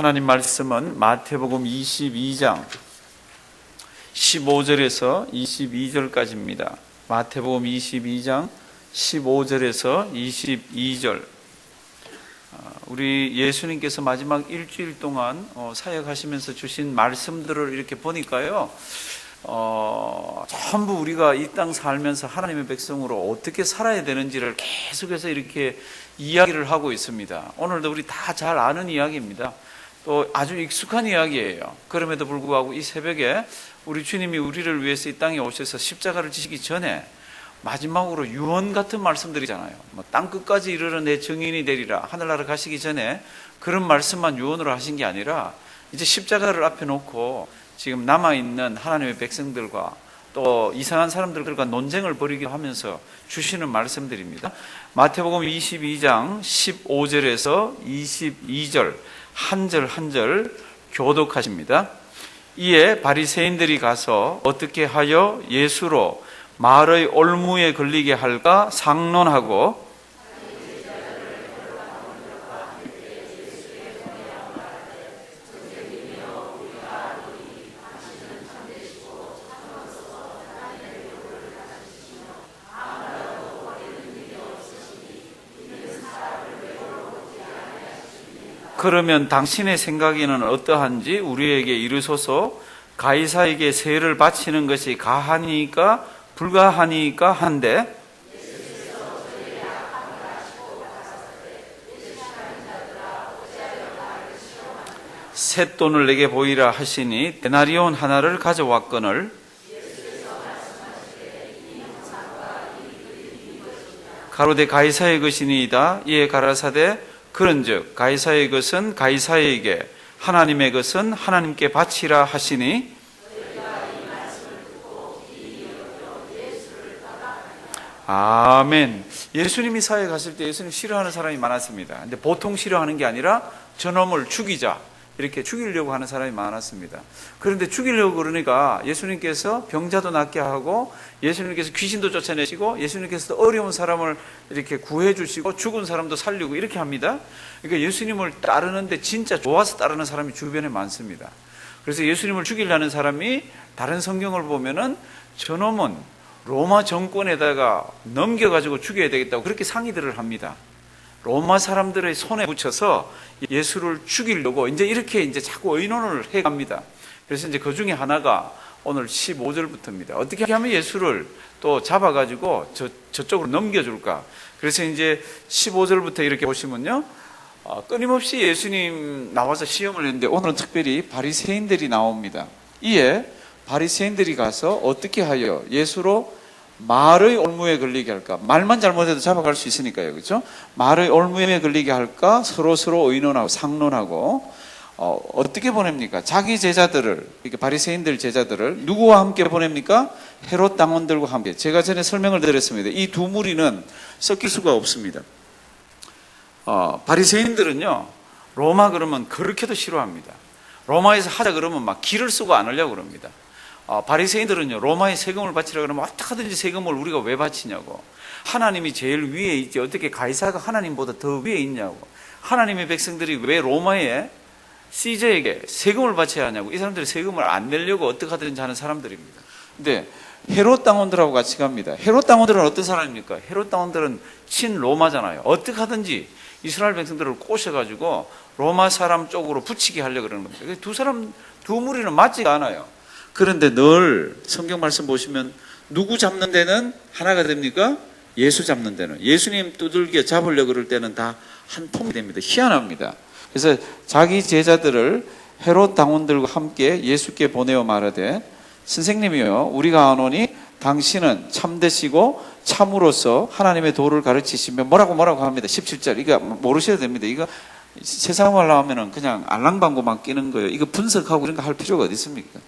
하나님 말씀은 마태복음 22장 15절에서 22절까지입니다. 마태복음 22장 15절에서 22절. 아, 우리 예수님께서 마지막 일주일 동안 어, 사역하시면서 주신 말씀들을 이렇게 보니까요. 어, 전부 우리가 이 땅 살면서 하나님의 백성으로 어떻게 살아야 되는지를 계속해서 이렇게 이야기를 하고 있습니다. 오늘도 우리 다 잘 아는 이야기입니다. 또 아주 익숙한 이야기예요. 그럼에도 불구하고 이 새벽에 우리 주님이 우리를 위해서 이 땅에 오셔서 십자가를 지시기 전에 마지막으로 유언 같은 말씀들이잖아요. 뭐 땅 끝까지 이르러 내 증인이 되리라. 하늘나라 가시기 전에 그런 말씀만 유언으로 하신 게 아니라 이제 십자가를 앞에 놓고 지금 남아 있는 하나님의 백성들과 또 이상한 사람들과 논쟁을 벌이기도 하면서 주시는 말씀들입니다. 마태복음 22장 15절에서 22절 한 절 한 절 교독하십니다. 이에 바리새인들이 가서 어떻게 하여 예수로 말의 올무에 걸리게 할까 상론하고 그러면 당신의 생각에는 어떠한지 우리에게 이르소서 가이사에게 세를 바치는 것이 가하니까 불가하니까 한데 새 돈을 내게 보이라 하시니 데나리온 하나를 가져왔거늘 가로대 가이사의 것이니이다. 이에 가라사대 그런즉 가이사의 것은 가이사에게 하나님의 것은 하나님께 바치라 하시니 아멘. 예수님이 사회 갔을 때 예수님 싫어하는 사람이 많았습니다. 근데 보통 싫어하는 게 아니라 저놈을 죽이자. 이렇게 죽이려고 하는 사람이 많았습니다. 그런데 죽이려고 그러니까 예수님께서 병자도 낫게 하고 예수님께서 귀신도 쫓아내시고 예수님께서 어려운 사람을 이렇게 구해주시고 죽은 사람도 살리고 이렇게 합니다. 그러니까 예수님을 따르는데 진짜 좋아서 따르는 사람이 주변에 많습니다. 그래서 예수님을 죽이려는 사람이 다른 성경을 보면은 저놈은 로마 정권에다가 넘겨가지고 죽여야 되겠다고 그렇게 상의들을 합니다. 로마 사람들의 손에 붙여서 예수를 죽이려고 이제 이렇게 이제 자꾸 의논을 해 갑니다. 그래서 이제 그 중에 하나가 오늘 15절부터입니다. 어떻게 하면 예수를 또 잡아가지고 저, 저쪽으로 넘겨줄까? 그래서 이제 15절부터 이렇게 보시면요. 어, 끊임없이 예수님 나와서 시험을 했는데 오늘은 특별히 바리새인들이 나옵니다. 이에 바리새인들이 가서 어떻게 하여 예수로 말의 올무에 걸리게 할까? 말만 잘못해도 잡아갈 수 있으니까요. 그렇죠? 말의 올무에 걸리게 할까? 서로 서로 의논하고 상론하고 어, 어떻게 보냅니까? 자기 제자들을 이렇게 바리새인들 제자들을 누구와 함께 보냅니까? 헤롯 당원들과 함께. 제가 전에 설명을 드렸습니다. 이 두 무리는 섞일 수가 없습니다. 어, 바리새인들은요. 로마 그러면 그렇게도 싫어합니다. 로마에서 하자 그러면 막 길을 쓰고 안 하려고 그럽니다. 어, 바리새인들은요 로마에 세금을 바치라 그러면 어떻게 하든지 세금을 우리가 왜 바치냐고. 하나님이 제일 위에 있지 어떻게 가이사가 하나님보다 더 위에 있냐고. 하나님의 백성들이 왜 로마에 시저에게 세금을 바쳐야 하냐고. 이 사람들이 세금을 안 내려고 어떻게 하든지 하는 사람들입니다. 근데 헤롯 당원들하고 같이 갑니다. 헤롯 당원들은 어떤 사람입니까? 헤롯 당원들은 친 로마잖아요. 어떻게 하든지 이스라엘 백성들을 꼬셔가지고 로마 사람 쪽으로 붙이게 하려고 그러는 겁니다. 두 사람 두 무리는 맞지가 않아요 그런데 늘 성경 말씀 보시면 누구 잡는 데는 하나가 됩니까? 예수 잡는 데는 예수님 두들겨 잡으려 그럴 때는 다 한 통이 됩니다. 희한합니다. 그래서 자기 제자들을 헤롯 당원들과 함께 예수께 보내어 말하되 선생님이요 우리가 아노니 당신은 참되시고 참으로서 하나님의 도를 가르치시면 뭐라고 뭐라고 합니다. 17절 이거 모르셔야 됩니다. 이거 세상 말로 하면은 그냥 알랑방구만 끼는 거예요. 이거 분석하고 이런 거 할 필요가 어디 있습니까?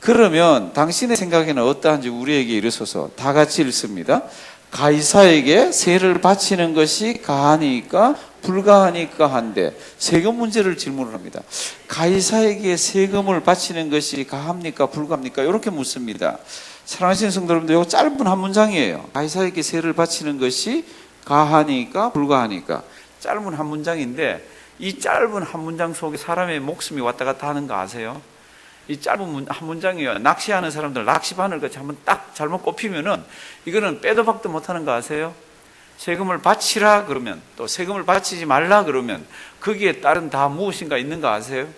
그러면 당신의 생각에는 어떠한지 우리에게 이르소서 다 같이 읽습니다. 가이사에게 세를 바치는 것이 가하니까 불가하니까 한데 세금 문제를 질문을 합니다. 가이사에게 세금을 바치는 것이 가합니까 불가합니까? 이렇게 묻습니다. 사랑하시는 성도 여러분들, 이거 짧은 한 문장이에요. 가이사에게 세를 바치는 것이 가하니까 불가하니까 짧은 한 문장인데 이 짧은 한 문장 속에 사람의 목숨이 왔다 갔다 하는 거 아세요? 이 짧은 문- 한 문장이요. 낚시하는 사람들 낚시 바늘 같이 한번 딱 잘못 꼽히면은 이거는 빼도 박도 못하는 거 아세요? 세금을 바치라 그러면 또 세금을 바치지 말라 그러면 거기에 따른 다 무엇인가 있는 거 아세요?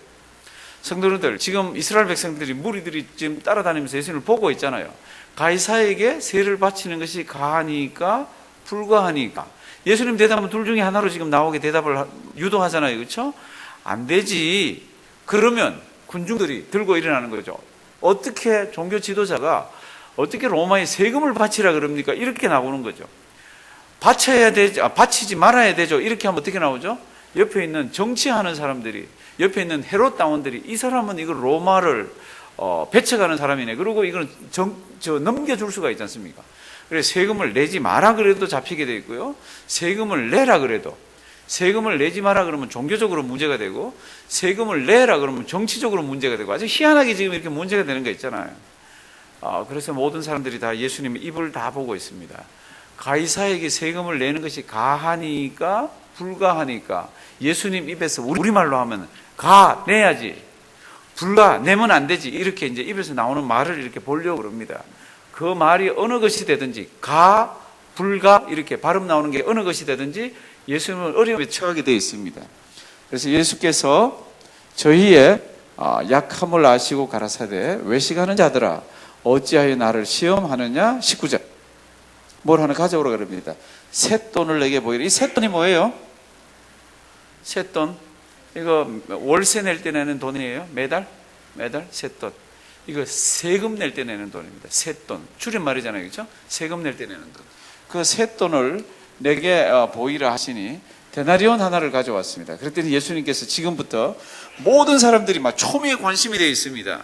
성도들 지금 이스라엘 백성들이 무리들이 지금 따라다니면서 예수님을 보고 있잖아요. 가이사에게 세를 바치는 것이 가하니까 불가하니까 예수님 대답은 둘 중에 하나로 지금 나오게 대답을 하- 유도하잖아요. 그렇죠? 안 되지. 그러면 군중들이 들고 일어나는 거죠. 어떻게 종교 지도자가 어떻게 로마에 세금을 바치라 그럽니까? 이렇게 나오는 거죠. 바쳐야 되죠. 아, 바치지 말아야 되죠. 이렇게 하면 어떻게 나오죠? 옆에 있는 정치하는 사람들이, 옆에 있는 헤롯 당원들이 이 사람은 이거 로마를 어, 배쳐가는 사람이네. 그리고 이거는 정, 저 넘겨줄 수가 있지 않습니까? 그래서 세금을 내지 마라 그래도 잡히게 돼 있고요. 세금을 내라 그래도 세금을 내지 마라 그러면 종교적으로 문제가 되고 세금을 내라 그러면 정치적으로 문제가 되고 아주 희한하게 지금 이렇게 문제가 되는 거 있잖아요. 아, 그래서 모든 사람들이 다 예수님의 입을 다 보고 있습니다. 가이사에게 세금을 내는 것이 가하니까 불가하니까 예수님 입에서 우리말로 하면 가 내야지 불가 내면 안 되지 이렇게 이제 입에서 나오는 말을 이렇게 보려고 그럽니다. 그 말이 어느 것이 되든지 가 불가 이렇게 발음 나오는 게 어느 것이 되든지 예수님은 어려움에 처하게 되어 있습니다. 그래서 예수께서 저희의 아, 약함을 아시고 가라사대 외식하는 자들아 어찌하여 나를 시험하느냐 19절 뭘 하나 가져오라 그럽니다. 셋돈을 내게 보이라. 이 셋돈이 뭐예요? 셋돈. 이거 월세 낼 때 내는 돈이에요. 매달? 매달? 셋돈. 이거 세금 낼 때 내는 돈입니다. 셋돈. 줄임말이잖아요. 그렇죠? 세금 낼 때 내는 돈. 그 셋돈을 내게 어, 보이라 하시니 데나리온 하나를 가져왔습니다. 그랬더니 예수님께서 지금부터 모든 사람들이 막 초미의 관심이 되어 있습니다.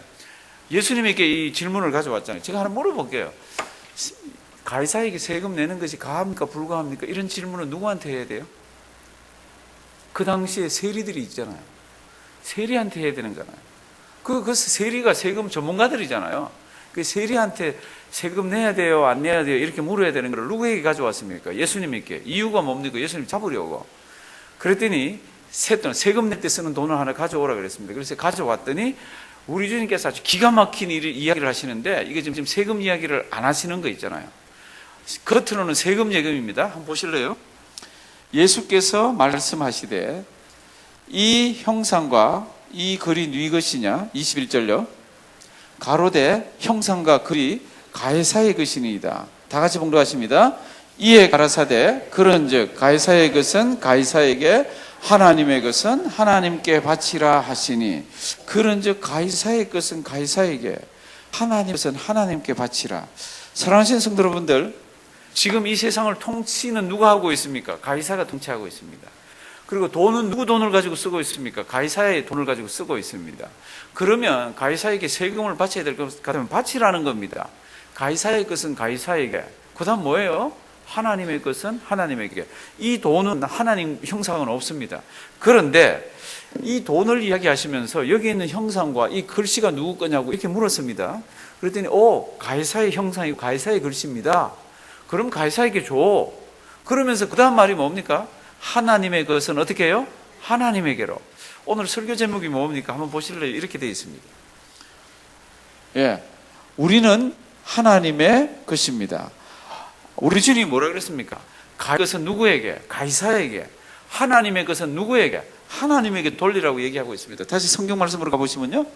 예수님에게 이 질문을 가져왔잖아요. 제가 하나 물어볼게요. 가이사에게 세금 내는 것이 가합니까 불가합니까? 이런 질문은 누구한테 해야 돼요? 그 당시에 세리들이 있잖아요. 세리한테 해야 되는 거잖아요. 그, 그 세리가 세금 전문가들이잖아요. 그 세리한테 세금 내야 돼요, 안 내야 돼요, 이렇게 물어야 되는 걸 누구에게 가져왔습니까? 예수님에게. 이유가 뭡니까? 예수님 잡으려고. 그랬더니 세돈, 세금 낼 때 쓰는 돈을 하나 가져오라 그랬습니다. 그래서 가져왔더니 우리 주님께서 아주 기가 막힌 일, 이야기를 하시는데 이게 지금 세금 이야기를 안 하시는 거 있잖아요. 겉으로는 세금 예금입니다. 한번 보실래요? 예수께서 말씀하시되 이 형상과 이 글이 네 것이냐? 21절요. 가로되 형상과 글이 가해사의 것이니이다. 다 같이 봉독하십니다. 이에 가라사대 그런즉 가해사의 것은 가해사에게 하나님의 것은 하나님께 바치라 하시니 그런즉 가해사의 것은 가해사에게 하나님의 것은 하나님께 바치라. 사랑하시는 성도 여러분들 지금 이 세상을 통치는 누가 하고 있습니까? 가이사가 통치하고 있습니다. 그리고 돈은 누구 돈을 가지고 쓰고 있습니까? 가이사의 돈을 가지고 쓰고 있습니다. 그러면 가이사에게 세금을 바쳐야 될 것 같으면 바치라는 겁니다. 가이사의 것은 가이사에게. 그 다음 뭐예요? 하나님의 것은 하나님에게. 이 돈은 하나님 형상은 없습니다. 그런데 이 돈을 이야기하시면서 여기 있는 형상과 이 글씨가 누구 거냐고 이렇게 물었습니다. 그랬더니, 오, 가이사의 형상이고 가이사의 글씨입니다. 그럼 가이사에게 줘. 그러면서 그 다음 말이 뭡니까? 하나님의 것은 어떻게 해요? 하나님에게로. 오늘 설교 제목이 뭡니까? 한번 보실래요? 이렇게 되어 있습니다. 예. 우리는 하나님의 것입니다. 우리 주님이 뭐라 그랬습니까? 가의 것은 누구에게? 가이사에게. 하나님의 것은 누구에게? 하나님에게 돌리라고 얘기하고 있습니다. 다시 성경 말씀으로 가보시면요.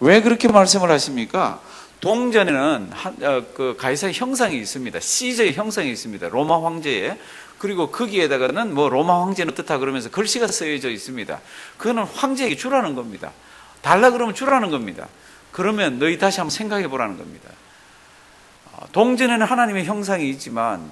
왜 그렇게 말씀을 하십니까? 동전에는 한, 어, 그 가이사의 형상이 있습니다. 시저의 형상이 있습니다. 로마 황제의. 그리고 거기에다가는 뭐 로마 황제는 어떻다 그러면서 글씨가 쓰여져 있습니다. 그거는 황제에게 주라는 겁니다. 달라 그러면 주라는 겁니다. 그러면 너희 다시 한번 생각해 보라는 겁니다. 어, 동전에는 하나님의 형상이 있지만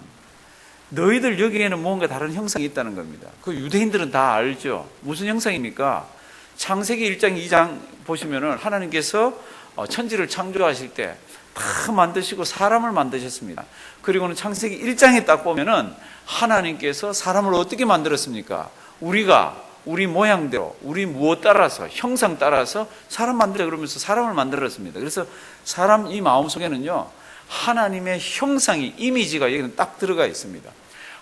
너희들 여기에는 뭔가 다른 형상이 있다는 겁니다. 그 유대인들은 다 알죠. 무슨 형상입니까? 창세기 1장, 2장 보시면은 하나님께서 어, 천지를 창조하실 때 다 만드시고 사람을 만드셨습니다. 그리고는 창세기 1장에 딱 보면은 하나님께서 사람을 어떻게 만들었습니까? 우리가 우리 모양대로 우리 무엇 따라서 형상 따라서 사람 만들어 그러면서 사람을 만들었습니다. 그래서 사람 이 마음 속에는요 하나님의 형상이 이미지가 여기는 딱 들어가 있습니다.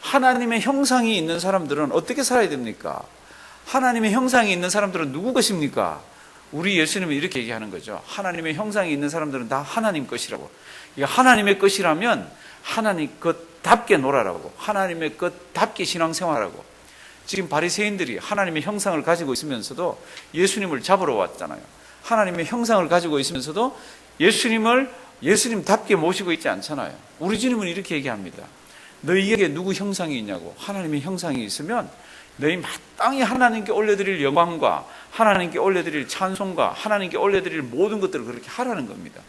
하나님의 형상이 있는 사람들은 어떻게 살아야 됩니까? 하나님의 형상이 있는 사람들은 누구 것입니까? 우리 예수님은 이렇게 얘기하는 거죠. 하나님의 형상이 있는 사람들은 다 하나님 것이라고. 이게 하나님의 것이라면 하나님 것답게 놀아라고. 하나님의 것답게 신앙생활하고. 지금 바리새인들이 하나님의 형상을 가지고 있으면서도 예수님을 잡으러 왔잖아요. 하나님의 형상을 가지고 있으면서도 예수님을 예수님답게 모시고 있지 않잖아요. 우리 주님은 이렇게 얘기합니다. 너희에게 누구 형상이 있냐고. 하나님의 형상이 있으면 너희 마땅히 하나님께 올려드릴 영광과 하나님께 올려드릴 찬송과 하나님께 올려드릴 모든 것들을 그렇게 하라는 겁니다.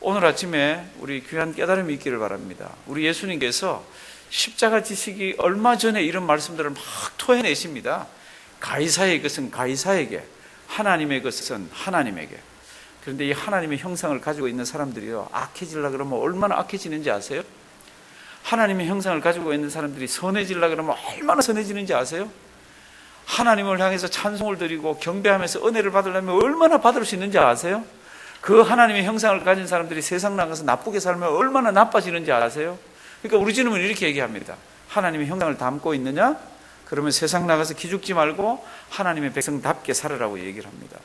오늘 아침에 우리 귀한 깨달음이 있기를 바랍니다. 우리 예수님께서 십자가 지식이 얼마 전에 이런 말씀들을 막 토해내십니다. 가이사의 것은 가이사에게, 하나님의 것은 하나님에게. 그런데 이 하나님의 형상을 가지고 있는 사람들이요, 악해질라 그러면 얼마나 악해지는지 아세요? 하나님의 형상을 가지고 있는 사람들이 선해질라 그러면 얼마나 선해지는지 아세요? 하나님을 향해서 찬송을 드리고 경배하면서 은혜를 받으려면 얼마나 받을 수 있는지 아세요? 그 하나님의 형상을 가진 사람들이 세상 나가서 나쁘게 살면 얼마나 나빠지는지 아세요? 그러니까 우리 주님은 이렇게 얘기합니다. 하나님의 형상을 담고 있느냐? 그러면 세상 나가서 기죽지 말고 하나님의 백성답게 살으라고 얘기를 합니다.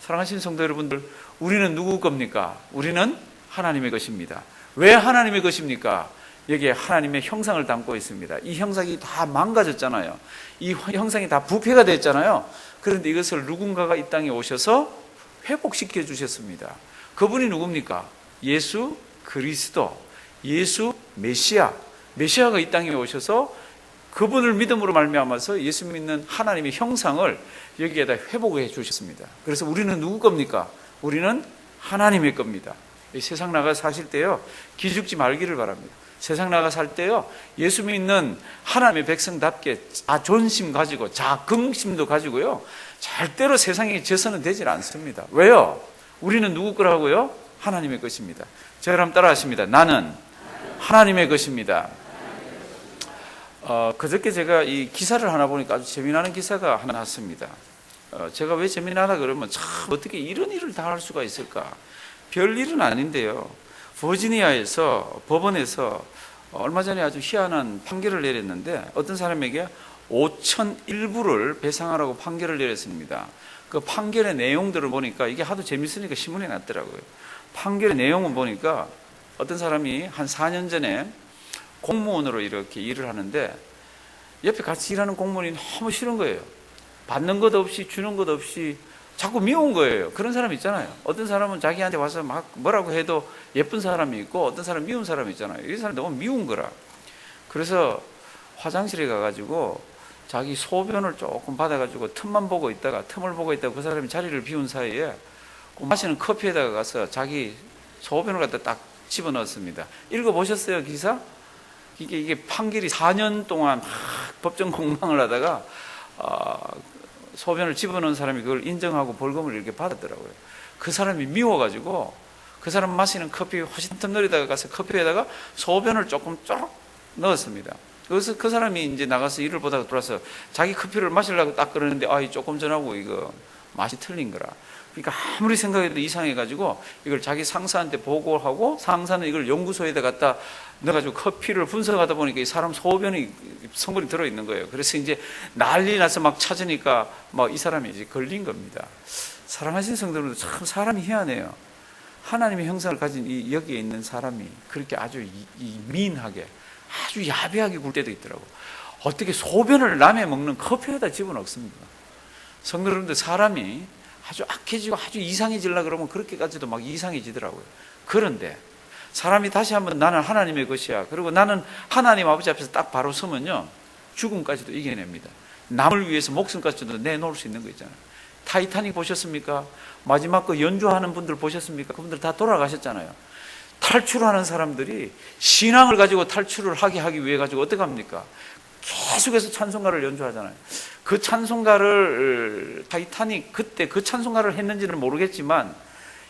사랑하신 성도 여러분들, 우리는 누구 겁니까? 우리는 하나님의 것입니다. 왜 하나님의 것입니까? 여기에 하나님의 형상을 담고 있습니다. 이 형상이 다 망가졌잖아요. 이 형상이 다 부패가 됐잖아요. 그런데 이것을 누군가가 이 땅에 오셔서 회복시켜 주셨습니다. 그분이 누굽니까? 예수 그리스도, 예수 메시아. 메시아가 이 땅에 오셔서 그분을 믿음으로 말미암아서 예수 믿는 하나님의 형상을 여기에다 회복해 주셨습니다. 그래서 우리는 누구 겁니까? 우리는 하나님의 겁니다. 세상 나가 사실 때요 기죽지 말기를 바랍니다. 세상 나가 살 때요 예수 믿는 하나님의 백성답게 자존심 가지고 자긍심도 가지고요 절대로 세상에 져서는 되질 않습니다. 왜요? 우리는 누구 거라고요? 하나님의 것입니다. 제가 그럼 따라하십니다. 나는 하나님의 것입니다. 어, 그저께 제가 이 기사를 하나 보니까 아주 재미나는 기사가 하나 났습니다. 어, 제가 왜 재미나다 그러면 참 어떻게 이런 일을 다 할 수가 있을까? 별 일은 아닌데요. 버지니아에서 법원에서 얼마 전에 아주 희한한 판결을 내렸는데 어떤 사람에게 5천 일부를 배상하라고 판결을 내렸습니다. 그 판결의 내용들을 보니까 이게 하도 재밌으니까 신문에 났더라고요. 판결의 내용을 보니까 어떤 사람이 한 4년 전에 공무원으로 이렇게 일을 하는데 옆에 같이 일하는 공무원이 너무 싫은 거예요. 받는 것 없이 주는 것 없이 자꾸 미운 거예요. 그런 사람 있잖아요. 어떤 사람은 자기한테 와서 막 뭐라고 해도 예쁜 사람이 있고 어떤 사람 미운 사람이 있잖아요. 이 사람 너무 미운 거라. 그래서 화장실에 가가지고 자기 소변을 조금 받아가지고 틈만 보고 있다가 틈을 보고 있다가 그 사람이 자리를 비운 사이에 그 마시는 커피에다가 가서 자기 소변을 갖다 딱 집어넣었습니다. 읽어보셨어요, 기사? 이게, 이게 판결이 4년 동안 막 법정 공방을 하다가, 어, 소변을 집어넣은 사람이 그걸 인정하고 벌금을 이렇게 받았더라고요. 그 사람이 미워가지고 그 사람 마시는 커피 훨씬 틈놀이다가 가서 커피에다가 소변을 조금 쫙 넣었습니다. 그래서 그 사람이 이제 나가서 일을 보다가 돌아서 자기 커피를 마시려고 딱 그러는데 아, 조금 전하고 이거 맛이 틀린 거라. 그러니까 아무리 생각해도 이상해가지고 이걸 자기 상사한테 보고하고 상사는 이걸 연구소에다 갖다 넣어가지고 커피를 분석하다 보니까 이 사람 소변이 성분이 들어있는 거예요. 그래서 이제 난리 나서 막 찾으니까 막 이 사람이 이제 걸린 겁니다. 사랑하신 성도들도 참 사람이 희한해요. 하나님의 형상을 가진 이 여기에 있는 사람이 그렇게 아주 이, 이 미인하게 아주 야비하게 굴 때도 있더라고. 어떻게 소변을 남의 먹는 커피에다 집어넣습니까? 성도 여러분들 사람이 아주 악해지고 아주 이상해질라 그러면 그렇게까지도 막 이상해지더라고요. 그런데 사람이 다시 한번 나는 하나님의 것이야. 그리고 나는 하나님 아버지 앞에서 딱 바로 서면요. 죽음까지도 이겨냅니다. 남을 위해서 목숨까지도 내놓을 수 있는 거 있잖아요. 타이타닉 보셨습니까? 마지막 그 연주하는 분들 보셨습니까? 그분들 다 돌아가셨잖아요. 탈출하는 사람들이 신앙을 가지고 탈출을 하게 하기 위해 가지고 어떻게 합니까? 계속해서 찬송가를 연주하잖아요. 그 찬송가를 타이타닉 그때 그 찬송가를 했는지는 모르겠지만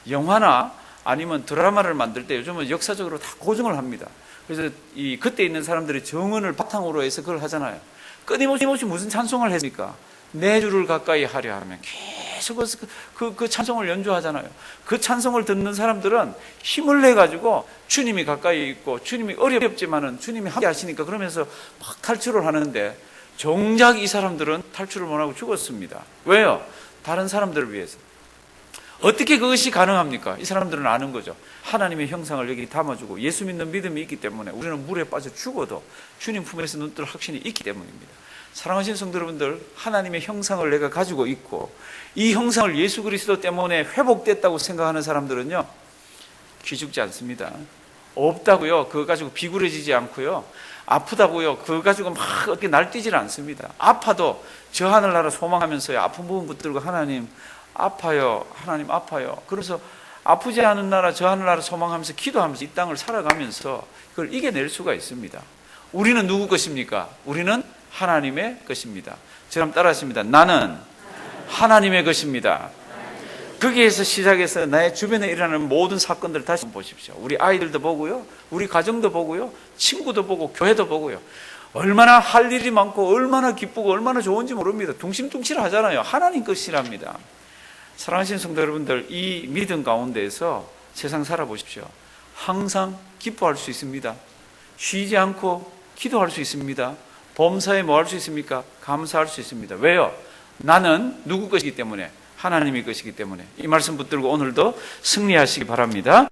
영화나 아니면 드라마를 만들 때 요즘은 역사적으로 다 고증을 합니다. 그래서 이 그때 있는 사람들이 정언을 바탕으로 해서 그걸 하잖아요. 끊임없이 무슨 찬송을 했습니까? 내 주를 가까이 하려 하면 계속 그, 그, 그 찬송을 연주하잖아요. 그 찬송을 듣는 사람들은 힘을 내가지고 주님이 가까이 있고 주님이 어렵지만은 주님이 함께 하시니까 그러면서 막 탈출을 하는데 정작 이 사람들은 탈출을 못하고 죽었습니다. 왜요? 다른 사람들을 위해서. 어떻게 그것이 가능합니까? 이 사람들은 아는 거죠. 하나님의 형상을 여기 담아주고 예수 믿는 믿음이 있기 때문에 우리는 물에 빠져 죽어도 주님 품에서 눈뜰 확신이 있기 때문입니다. 사랑하신 성도 여러분들, 하나님의 형상을 내가 가지고 있고 이 형상을 예수 그리스도 때문에 회복됐다고 생각하는 사람들은요, 기죽지 않습니다. 없다고요. 그거 가지고 비굴해지지 않고요. 아프다고요. 그거 가지고 막 어떻게 날뛰질 않습니다. 아파도 저 하늘나라 소망하면서요. 아픈 부분 붙들고 하나님 아파요. 하나님 아파요. 그래서 아프지 않은 나라 저 하늘나라 소망하면서 기도하면서 이 땅을 살아가면서 그걸 이겨낼 수가 있습니다. 우리는 누구 것입니까? 우리는 하나님의 것입니다. 저랑 따라하십니다. 나는 하나님의 것입니다. 거기에서 시작해서 나의 주변에 일어나는 모든 사건들 다시 보십시오. 우리 아이들도 보고요. 우리 가정도 보고요. 친구도 보고 교회도 보고요. 얼마나 할 일이 많고 얼마나 기쁘고 얼마나 좋은지 모릅니다. 둥실둥실 하잖아요. 하나님 것이랍니다. 사랑하시는 성도 여러분들, 이 믿음 가운데에서 세상 살아보십시오. 항상 기뻐할 수 있습니다. 쉬지 않고 기도할 수 있습니다. 범사에 뭐 할 수 있습니까? 감사할 수 있습니다. 왜요? 나는 누구 것이기 때문에 하나님의 것이기 때문에 이 말씀 붙들고 오늘도 승리하시기 바랍니다.